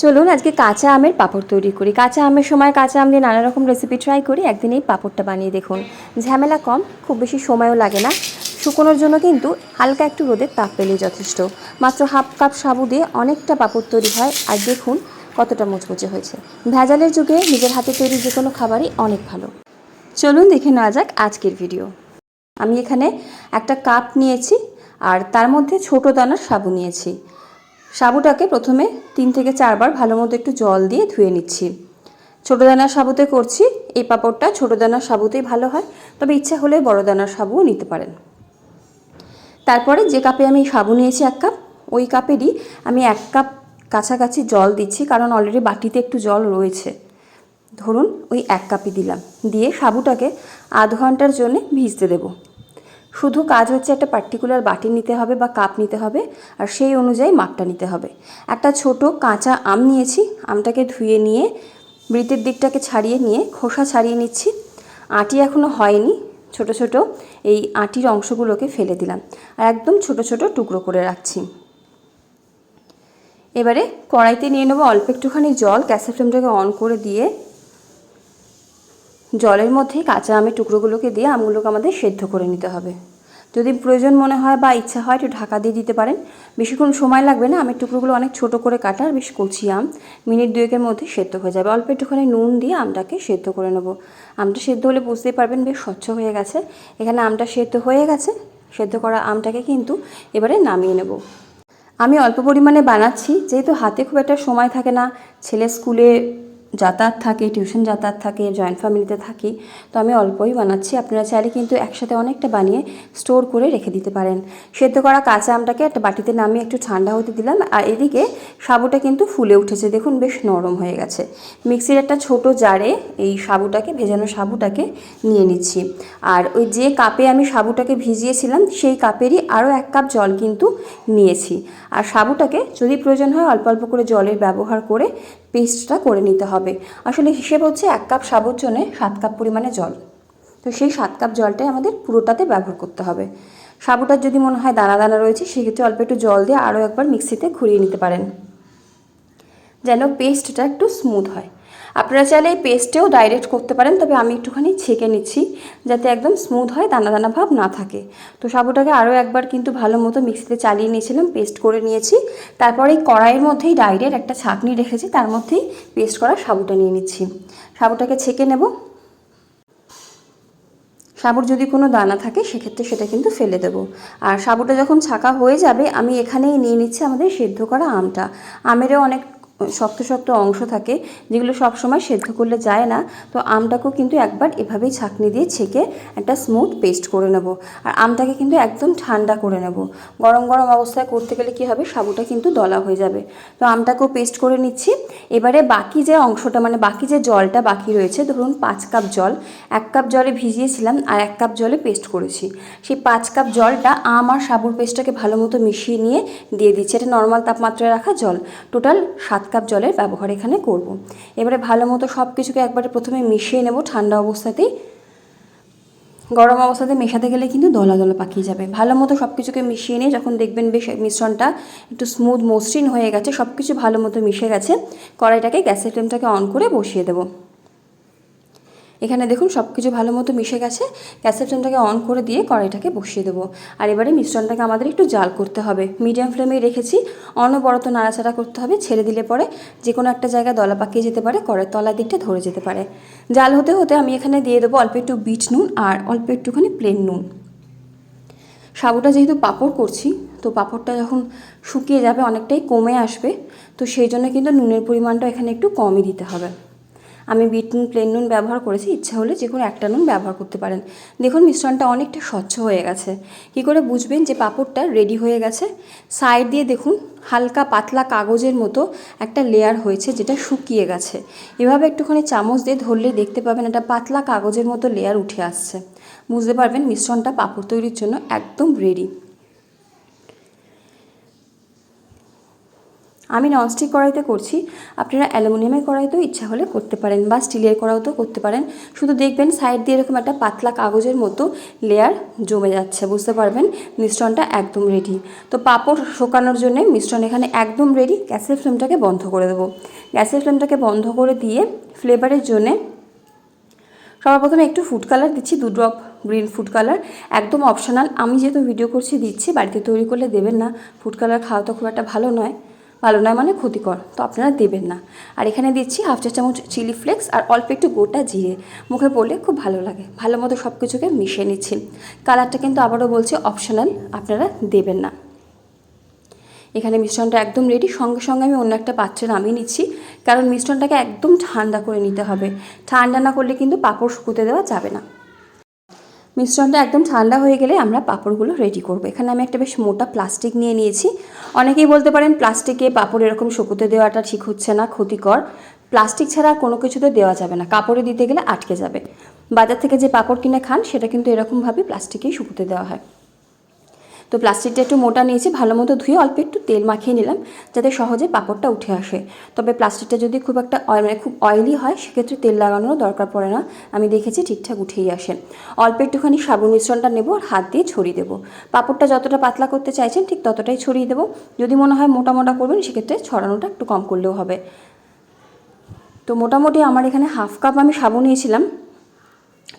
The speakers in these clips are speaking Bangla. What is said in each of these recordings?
চলুন আজকে কাঁচা আমের পাঁপড় তৈরি করি। কাঁচা আমের সময় কাঁচা আম দিয়ে নানা রকম রেসিপি ট্রাই করি। একদিন এই পাঁপড়টা বানিয়ে দেখুন। ঝামেলা কম, খুব বেশি সময়ও লাগে না। শুকোনোর জন্য কিন্তু হালকা একটু রোদের তাপ পেলেই যথেষ্ট। মাত্র হাফ কাপ সাবু দিয়ে অনেকটা পাঁপড় তৈরি হয় আর দেখুন কতটা মুচমুচে হয়েছে। ভেজালের যুগে নিজের হাতে তৈরি যে কোনো খাবারই অনেক ভালো। চলুন দেখে নেওয়া যাক আজকের ভিডিও আমি এখানে একটা কাপ নিয়েছি আর তার মধ্যে ছোট দানার সাবু নিয়েছি। সাবুটাকে প্রথমে তিন থেকে চারবার ভালো মতো একটু জল দিয়ে ধুয়ে নিচ্ছি। ছোটো দানার সাবুতে করছি, এই পাঁপড়টা ছোটো দানার সাবুতেই ভালো হয়, তবে ইচ্ছা হলে বড় দানার সাবুও নিতে পারেন। তারপরে যে কাপে আমি সাবু নিয়েছি এক কাপ, ওই কাপেরই আমি এক কাপ কাছাকাছি জল দিচ্ছি, কারণ অলরেডি বাটিতে একটু জল রয়েছে। ধরুন, ওই এক কাপই দিলাম। দিয়ে সাবুটাকে আধ ঘণ্টার জন্য ভিজতে দেবো। শুধু কাজ হচ্ছে একটা পার্টিকুলার বাটি নিতে হবে বা কাপ নিতে হবে, আর সেই অনুযায়ী মাপটা নিতে হবে। একটা ছোট কাঁচা আম নিয়েছি, আমটাকে ধুয়ে নিয়ে বৃতের দিকটাকে ছাড়িয়ে নিয়ে খোসা ছাড়িয়ে নিচ্ছি। আটি এখনও হয়নি, ছোট ছোট এই আটির অংশগুলোকে ফেলে দিলাম, আর একদম ছোট ছোট টুকরো করে রাখছি। এবারে কড়াইতে নিয়ে নেব অল্প একটুখানি জল গ্যাসের ফ্লেমটাকে অন করে দিয়ে জলের মধ্যে কাঁচা আমের টুকরোগুলোকে দিয়ে আমগুলোকে আমাদের সেদ্ধ করে নিতে হবে। যদি প্রয়োজন মনে হয় বা ইচ্ছা হয় একটু ঢাকা দিয়ে দিতে পারেন। বেশিক্ষণ সময় লাগবে না, আমের টুকরোগুলো অনেক ছোট করে কাটা আর বেশ কচি আম। মিনিট দুয়েকের মধ্যে সেদ্ধ হয়ে যাবে। অল্প একটুখানি নুন দিয়ে আমটাকে সেদ্ধ করে নেব। আমটা সেদ্ধ হলে বুঝতেই পারবেন বেশ স্বচ্ছ হয়ে গেছে। এখানে আমটা সেদ্ধ হয়ে গেছে। সেদ্ধ করা আমটাকে কিন্তু এবারে নামিয়ে নেব। আমি অল্প পরিমাণে বানাচ্ছি। যেহেতু হাতে খুব একটা সময় থাকে না, ছেলে স্কুলে যাতায়াত থাকে টিউশন যাতায়াত থাকে জয়েন্ট ফ্যামিলিতে থাকি, তো আমি অল্পই বানাচ্ছি। আপনারা চাইলে কিন্তু একসাথে অনেকটা বানিয়ে স্টোর করে রেখে দিতে পারেন। সেদ্ধ করা কাঁচা আমটাকে একটা বাটিতে নামিয়ে একটু ঠান্ডা হতে দিলাম। আর এদিকে সাবুটা কিন্তু ফুলে উঠেছে। দেখুন, বেশ নরম হয়ে গেছে। মিক্সির একটা ছোট জারে এই সাবুটাকে, ভেজানো সাবুটাকে নিয়ে নিচ্ছি। আর ওই যে কাপে আমি সাবুটাকে ভিজিয়েছিলাম, সেই কাপেরই আরও এক কাপ জল কিন্তু নিয়েছি। আর সাবুটাকে যদি প্রয়োজন হয়, অল্প অল্প করে জলের ব্যবহার করে পেস্টটা করে নিতে হবে। আসলে হিসেব হচ্ছে এক কাপ সাবুর জন্যে সাত কাপ পরিমাণে জল। তো সেই সাত কাপ জলটাই আমাদের পুরোটাতে ব্যবহার করতে হবে। সাবুটার যদি মনে হয় দানা দানা রয়েছে, সেক্ষেত্রে অল্প একটু জল দিয়ে আরও একবার মিক্সিতে ঘুরিয়ে নিতে পারেন। যেন পেস্টটা একটু স্মুথ হয়। আপনারা চাইলে এই পেস্টেও ডাইরেক্ট করতে পারেন, তবে আমি একটুখানি ছেঁকে নিচ্ছি যাতে একদম স্মুথ হয়, দানা দানা ভাব না থাকে। তো সাবুটাকে আরও একবার কিন্তু ভালো মতো মিক্সিতে চালিয়ে নিয়েছিলাম পেস্ট করে নিয়েছি। তারপরে এই কড়াইয়ের মধ্যেই ডাইরেক্ট একটা ছাঁকনি রেখেছি, তার মধ্যেই পেস্ট করা সাবুটা নিয়ে নিচ্ছি। সাবুটাকে ছেঁকে নেব। সাবুর যদি কোনো দানা থাকে, সেক্ষেত্রে সেটা কিন্তু ফেলে দেবো। আর সাবুটা যখন ছাকা হয়ে যাবে, আমি এখানেই নিয়ে নিচ্ছি আমাদের সেদ্ধ করা আমটা। আমেরও অনেক শক্ত শক্ত অংশ থাকে, যেগুলো সব সময় সেদ্ধ করলে যায় না। তো আমটাকেও কিন্তু একবার এভাবেই ছাঁকনি দিয়ে ছেঁকে একটা স্মুথ পেস্ট করে নেব। আর আমটাকে কিন্তু একদম ঠান্ডা করে নেব। গরম গরম অবস্থায় করতে গেলে কী হবে? সাবুটা কিন্তু দলা হয়ে যাবে। তো আমটাকেও পেস্ট করে নিচ্ছি। এবারে বাকি যে অংশটা মানে বাকি যে জলটা বাকি রয়েছে, ধরুন পাঁচ কাপ জল, এক কাপ জলে ভিজিয়েছিলাম আর এক কাপ জলে পেস্ট করেছি। সেই পাঁচ কাপ জলটা আম আর সাবুর পেস্টটাকে ভালো মতো মিশিয়ে নিয়ে দিয়ে দিচ্ছি। এটা নর্মাল তাপমাত্রায় রাখা জল। টোটাল সাত কাপ জলের ব্যবহার এখানে করব। এবারে ভালো মতো সব কিছুকে একবারে প্রথমে মিশিয়ে নেব ঠান্ডা অবস্থাতেই। গরম অবস্থাতে মেশাতে গেলে কিন্তু দলা দলা পাকিয়ে যাবে। ভালো মতো সব কিছুকে মিশিয়ে নিয়ে যখন দেখবেন বেশ মিশ্রণটা একটু স্মুথ মসৃণ হয়ে গেছে সব কিছু ভালো মতো মিশে গেছে, কড়াইটাকে গ্যাসের ফ্লেমটাকে অন করে বসিয়ে দেবো। এখানে দেখুন সব কিছু ভালো মতো মিশে গেছে। গ্যাসের ফ্লেমটাকে অন করে দিয়ে কড়াইটাকে বসিয়ে দেবো। আর এবারে মিশ্রণটাকে আমাদের একটু জাল করতে হবে। মিডিয়াম ফ্লেমেই রেখেছি। অনবরত নাড়াচাড়া করতে হবে, ছেড়ে দিলে পরে যে কোনো একটা জায়গায় দলা পাকিয়ে যেতে পারে কড়াই তলার দিকটা ধরে যেতে পারে। জাল হতে হতে আমি এখানে দিয়ে দেবো অল্প একটু বিট নুন আর অল্প একটুখানি প্লেন নুন। সাবুটা যেহেতু পাঁপড় করছি, তো পাঁপড়টা যখন শুকিয়ে যাবে অনেকটাই কমে আসবে, তো সেই জন্য কিন্তু নুনের পরিমাণটা এখানে একটু কমই দিতে হবে। আমি বিট নুন, প্লেন নুন ব্যবহার করেছি, ইচ্ছা হলে যে কোনো একটা নুন ব্যবহার করতে পারেন। দেখুন, মিশ্রণটা অনেকটা স্বচ্ছ হয়ে গেছে। কী করে বুঝবেন যে পাঁপড়টা রেডি হয়ে গেছে? সাইড দিয়ে দেখুন, হালকা পাতলা কাগজের মতো একটা লেয়ার হয়েছে, যেটা শুকিয়ে গেছে। এভাবে একটুখানি চামচ দিয়ে ধরলে দেখতে পাবেন, একটা পাতলা কাগজের মতো লেয়ার উঠে আসছে। বুঝতে পারবেন, মিশ্রণটা পাঁপড় তৈরির জন্য একদম রেডি আমি ননস্টিক কড়াইতে করছি। আপনারা অ্যালুমিনিয়ামের কড়াইতেও ইচ্ছা হলে করতে পারেন বা স্টিলের কড়াইতেও করতে পারেন। শুধু দেখবেন সাইড দিয়ে এরকম একটা পাতলা কাগজের মতো লেয়ার জমে যাচ্ছে, বুঝতে পারবেন? মিশ্রণটা একদম রেডি তো পাঁপড় শোকানোর জন্য মিশ্রণ এখানে একদম রেডি গ্যাসের ফ্লেমটাকে বন্ধ করে দেবো। গ্যাসের ফ্লেমটাকে বন্ধ করে দিয়ে ফ্লেভারের জন্যে সবার প্রথমে একটু ফুড কালার দিচ্ছি, দু ড্রপ গ্রিন ফুড কালার একদম অপশনাল আমি যেহেতু ভিডিও করছি, দিচ্ছি, বাড়িতে তৈরি করলে দেবেন না। ফুড কালার খাওয়া তো খুব একটা ভালো নয়। ভালো নয় মানে ক্ষতিকর, তো আপনারা দেবেন না। আর এখানে দিচ্ছি হাফ চা চামচ চিলি ফ্লেক্স আর অল্প একটু গোটা জিরে। মুখে পড়লে খুব ভালো লাগে। ভালো মতো সব কিছুকে মিশিয়ে নিচ্ছি। কালারটা কিন্তু আবারও বলছি অপশনাল, আপনারা দেবেন না। এখানে মিশ্রণটা একদম রেডি সঙ্গে সঙ্গে আমি অন্য একটা পাত্রে নামিয়ে নিচ্ছি, কারণ মিশ্রণটাকে একদম ঠান্ডা করে নিতে হবে। ঠান্ডা না করলে কিন্তু পাঁপড় শুকোতে দেওয়া যাবে না। মিশ্রণটা একদম ঠান্ডা হয়ে গেলে আমরা পাঁপড়গুলো রেডি করব। এখানে আমি একটা বেশ মোটা প্লাস্টিক নিয়ে নিয়েছি। অনেকেই বলতে পারেন প্লাস্টিকে পাঁপড় এরকম শুকুতে দেওয়াটা ঠিক হচ্ছে না, ক্ষতিকর। প্লাস্টিক ছাড়া কোনো কিছুতে দেওয়া যাবে না। কাপড়ে দিতে গেলে আটকে যাবে। বাজার থেকে যে পাঁপড় কিনে খান, সেটা কিন্তু এরকমভাবে প্লাস্টিকেই শুকুতে দেওয়া হয়। তো প্লাস্টিকটা একটু মোটা নিয়েছি, ভালো মতো ধুয়ে অল্প একটু তেল মাখিয়ে নিলাম, যাতে সহজে পাঁপড়টা উঠে আসে। তবে প্লাস্টিকটা যদি খুব একটা মানে খুব অয়েলি হয়, সেক্ষেত্রে তেল লাগানোর দরকার পড়ে না। আমি দেখেছি ঠিকঠাক উঠেই আসে। অল্প একটুখানি সাবুন মিশ্রণটা নেব আর হাত দিয়ে ছড়িয়ে দেবো। পাঁপড়টা যতটা পাতলা করতে চাইছেন, ঠিক ততটাই ছড়িয়ে দেবো। যদি মনে হয় মোটা মোটা করবেন, সেক্ষেত্রে ছড়ানোটা একটু কম করলেও হবে। তো মোটামুটি আমার এখানে হাফ কাপ আমি সাবু নিয়েছিলাম।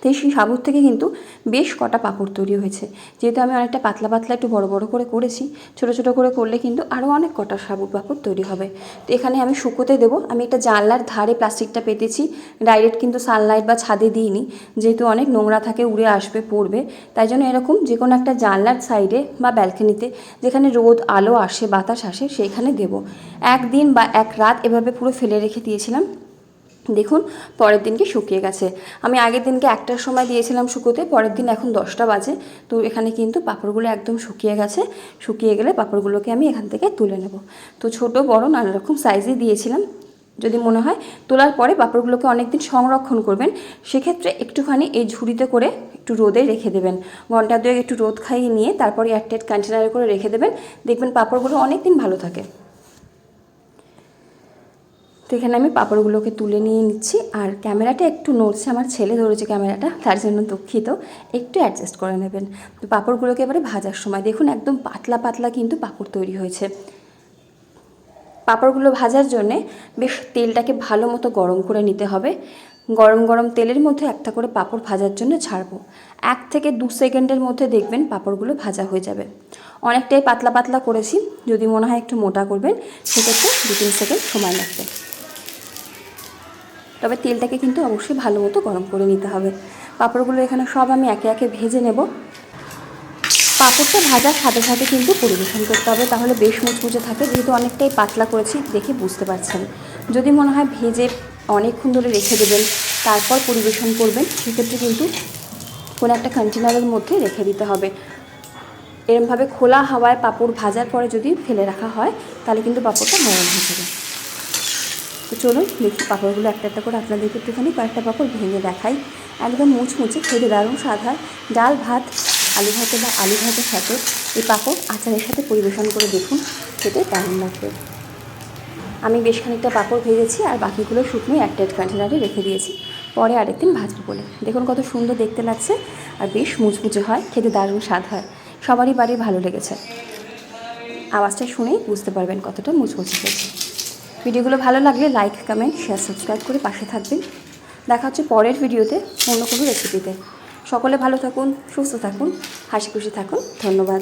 তো সেই সাবুর থেকে কিন্তু বেশ কটা পাঁপড় তৈরি হয়েছে। যেহেতু আমি অনেকটা পাতলা পাতলা একটু বড় বড় করে করেছি, ছোট ছোট করে করলে কিন্তু আরও অনেক কটা সাবুর পাঁপড় তৈরি হবে। তো এখানে আমি শুকোতে দেবো। আমি একটা জানলার ধারে প্লাস্টিকটা পেতেছি। ডাইরেক্ট কিন্তু সানলাইট বা ছাদে দিইনি। যেহেতু অনেক নোংরা থাকে, উড়ে আসবে, পড়বে। তাই জন্য এরকম যে কোনো একটা জানলার সাইডে বা ব্যালকনিতে যেখানে রোদ, আলো আসে, বাতাস আসে, সেইখানে দেবো। একদিন বা এক রাত এভাবে পুরো ফেলে রেখে দিয়েছিলাম। দেখুন, পরের দিনকে শুকিয়ে গেছে। আমি আগের দিনকে একটার সময় দিয়েছিলাম শুকোতে, পরের দিন এখন দশটা বাজে। তো এখানে কিন্তু পাঁপড়গুলো একদম শুকিয়ে গেছে। শুকিয়ে গেলে পাঁপড়গুলোকে আমি এখান থেকে তুলে নেব। তো ছোট, বড় নানা রকম সাইজে দিয়েছিলাম। যদি মনে হয়, তোলার পরে পাঁপড়গুলোকে অনেক দিন সংরক্ষণ করবেন। সেক্ষেত্রে একটুখানি এই ঝুড়িতে করে একটু রোদে রেখে দেবেন। ঘণ্টা দুয়েক একটু রোদ খাইয়ে নিয়ে তারপরে এয়ারটাইট কন্টেনারে করে রেখে দেবেন। দেখবেন পাঁপড়গুলো অনেক দিন ভালো থাকে। তো এখানে আমি পাঁপড়গুলোকে তুলে নিয়ে নিচ্ছি। আর ক্যামেরাটা একটু নড়ছে, আমার ছেলে ধরেছে ক্যামেরাটা, তার জন্য দুঃখিত। একটু অ্যাডজাস্ট করে নেবেন। তো পাঁপড়গুলোকে এবারে ভাজার সময় দেখুন, একদম পাতলা পাতলা কিন্তু পাঁপড় তৈরি হয়েছে। পাঁপড়গুলো ভাজার জন্যে বেশ তেলটাকে ভালো মতো গরম করে নিতে হবে। গরম গরম তেলের মধ্যে একটা করে পাঁপড় ভাজার জন্য ছাড়বো। এক থেকে দু সেকেন্ডের মধ্যে দেখবেন পাঁপড়গুলো ভাজা হয়ে যাবে। অনেকটাই পাতলা পাতলা করেছি, যদি মনে হয় একটু মোটা করবেন, সেক্ষেত্রে দু তিন সেকেন্ড সময় লাগবে। তবে তেলটাকে কিন্তু অবশ্যই ভালো মতো গরম করে নিতে হবে। পাঁপড়গুলো এখানে সব আমি একে একে ভেজে নেব। পাঁপড়টা ভাজার সাথে সাথে কিন্তু পরিবেশন করতে হবে, তাহলে বেশ মুচমুচে থাকে। যেহেতু অনেকটাই পাতলা করেছি, দেখে বুঝতে পারছেন। যদি মনে হয় ভেজে অনেকক্ষণ ধরে রেখে দেবেন, তারপর পরিবেশন করবেন, সেক্ষেত্রে কিন্তু কোনো একটা কন্টেনারের মধ্যে রেখে দিতে হবে। এরমভাবে খোলা হাওয়ায় পাঁপড় ভাজার পরে যদি ফেলে রাখা হয়, তাহলে কিন্তু পাঁপড়টা নরম হয়ে যাবে। তো চলুন দেখি পাঁপড়গুলো একটা একটা করে আপনাদেরকে একটুখানি কয়েকটা পাঁপড় ভেঙে দেখাই। একদম মুচমুচে, খেতে দারুণ সাদা ডাল, ভাত, আলু ভাতে বা আলু ভাতের সাথে এই পাঁপড় আচারের সাথে পরিবেশন করে দেখুন, খেতে দারুণ লাগবে। আমি বেশ খানিকটা পাঁপড় ভেজেছি আর বাকিগুলো শুকনো একটা কন্টেনারে রেখে দিয়েছি। পরে আরেকদিন ভাজবো বলে। দেখুন কত সুন্দর দেখতে লাগছে আর বেশ মুচমুচে হয়, খেতে দারুণ স্বাদ হয় সবারই বাড়ি ভালো লেগেছে। আওয়াজটা শুনেই বুঝতে পারবেন কতটা মুচমুচে হয়েছে। ভিডিওগুলো ভালো লাগলে লাইক কমেন্ট শেয়ার সাবস্ক্রাইব করে পাশে থাকবেন। দেখা হচ্ছে পরের ভিডিওতে অন্য কোনো রেসিপিতে সকলে ভালো থাকুন, সুস্থ থাকুন, হাসি খুশি থাকুন। ধন্যবাদ।